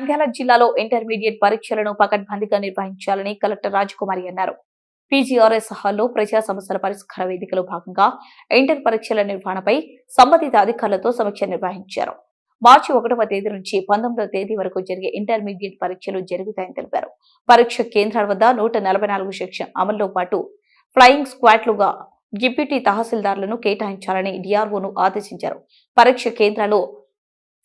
నంద్యాల జిల్లాలో ఇంటర్మీడియట్ పరీక్షలను పకడ్బందీగా నిర్వహించాలని కలెక్టర్ రాజకుమారి అన్నారు. పీజీఆర్ఎస్ హాల్లో ప్రజా సమస్యల పరిష్కార వేదికలో భాగంగా ఇంటర్ పరీక్షల నిర్వహణపై సంబంధిత అధికారులతో సమీక్ష నిర్వహించారు. మార్చి ఒకటవ తేదీ నుంచి పంతొమ్మిదవ తేదీ వరకు జరిగే ఇంటర్మీడియట్ పరీక్షలు జరుగుతాయని తెలిపారు. పరీక్ష కేంద్రాల వద్ద నూట నలభై నాలుగు సెక్షన్ అమల్లో పాటు ఫ్లయింగ్ స్క్వాడ్లుగా డిప్యూటీ తహసీల్దార్లను కేటాయించాలని డిఆర్ఓను ఆదేశించారు. పరీక్ష కేంద్రాల్లో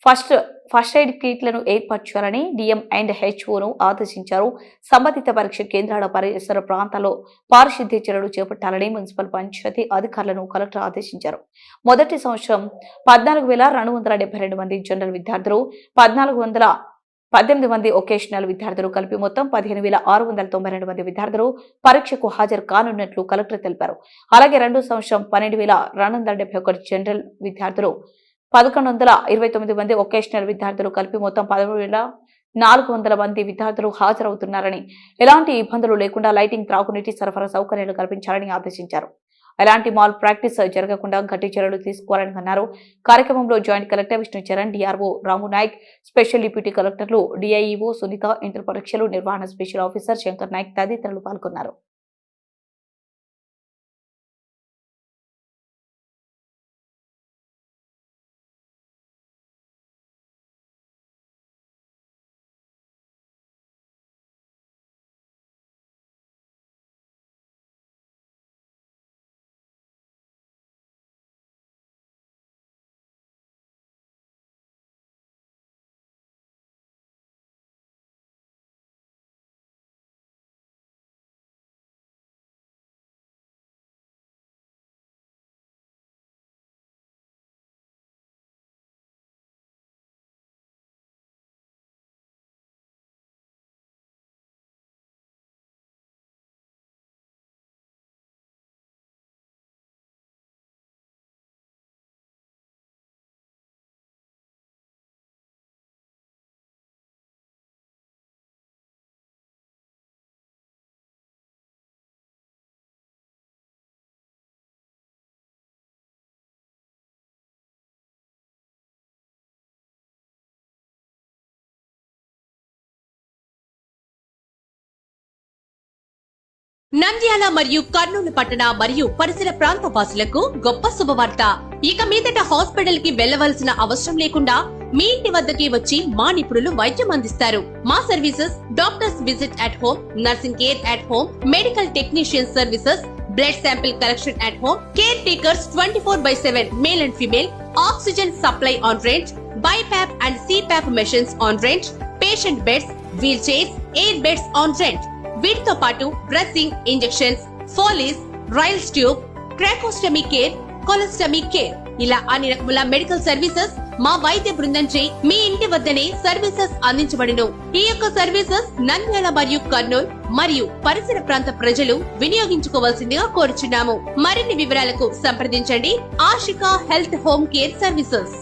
ఫస్ట్ ఫస్ట్ ఎయిడ్ కిట్లను ఏర్పాటు చేయాలని డిఎం అండ్ హెచ్ఓను ఆదేశించారు. సంబంధిత పరీక్ష కేంద్రాల పరిసర ప్రాంతాల్లో పారిశుద్ధ్య చర్యలు చేపట్టాలని మున్సిపల్ పంచాయతీ అధికారులను కలెక్టర్ ఆదేశించారు. మొదటి సంవత్సరం పద్నాలుగు వేల రెండు వందల డెబ్బై రెండు మంది జనరల్ విద్యార్థులు పద్నాలుగు వందల పద్దెనిమిది మంది ఒకేషనల్ విద్యార్థులు కలిపి మొత్తం పదిహేను వేల ఆరు వందల తొంభై రెండు మంది విద్యార్థులు పరీక్షకు హాజరు కానున్నట్లు కలెక్టర్ తెలిపారు. అలాగే రెండో సంవత్సరం పన్నెండు వేల రెండు వందల డెబ్బై ఒకటి జనరల్ విద్యార్థులు పదకొండు వందల ఇరవై తొమ్మిది మంది ఒకేషనల్ విద్యార్థులు కలిపి మొత్తం పదమూడు వేల నాలుగు వందల మంది విద్యార్థులు హాజరవుతున్నారని ఎలాంటి ఇబ్బందులు లేకుండా లైటింగ్ త్రాగునీటి సరఫరా సౌకర్యాలు కల్పించాలని ఆదేశించారు. ఎలాంటి మాల్ ప్రాక్టీస్ జరగకుండా గట్టి చర్యలు తీసుకోవాలని అన్నారు. కార్యక్రమంలో joint collector Vishnu Charan DRO Ramu Nayak special deputy కలెక్టర్లు డిఐఈఓ సునీత ఇంటర్ పరీక్షలు నిర్వహణ స్పెషల్ ఆఫీసర్ శంకర్ నాయక్ తదితరులు పాల్గొన్నారు. నంద్యాల మరియు కర్నూలు పట్టణ మరియు పరిసర ప్రాంత వాసులకు గొప్ప శుభవార్త. ఇక మీదట హాస్పిటల్కి వెళ్ళవలసిన అవసరం లేకుండా మీ ఇంటి వద్దకే వచ్చి మా నిపుణులు వైద్యం అందిస్తారు. మా services doctors visit at home nursing care at home medical technician services blood sample collection at home care takers twenty four by seven male and female oxygen supply on rent BiPAP and CPAP machines on rent patient beds wheel chairs air beds on rent వీటితో పాటు dressing injections foleys ryles tube tracheostomy care colostomy care. ఇలా అన్ని రకముల medical services మా వైద్య బృందంచే మీ ఇంటి వద్దనే services అందించబడును. ఈ యొక్క సర్వీసెస్ నంద్యాల మరియు కర్నూలు మరియు పరిసర ప్రాంత ప్రజలు వినియోగించుకోవాల్సిందిగా కోరుచున్నాము. మరిన్ని వివరాలకు సంప్రదించండి Ashika health home care services.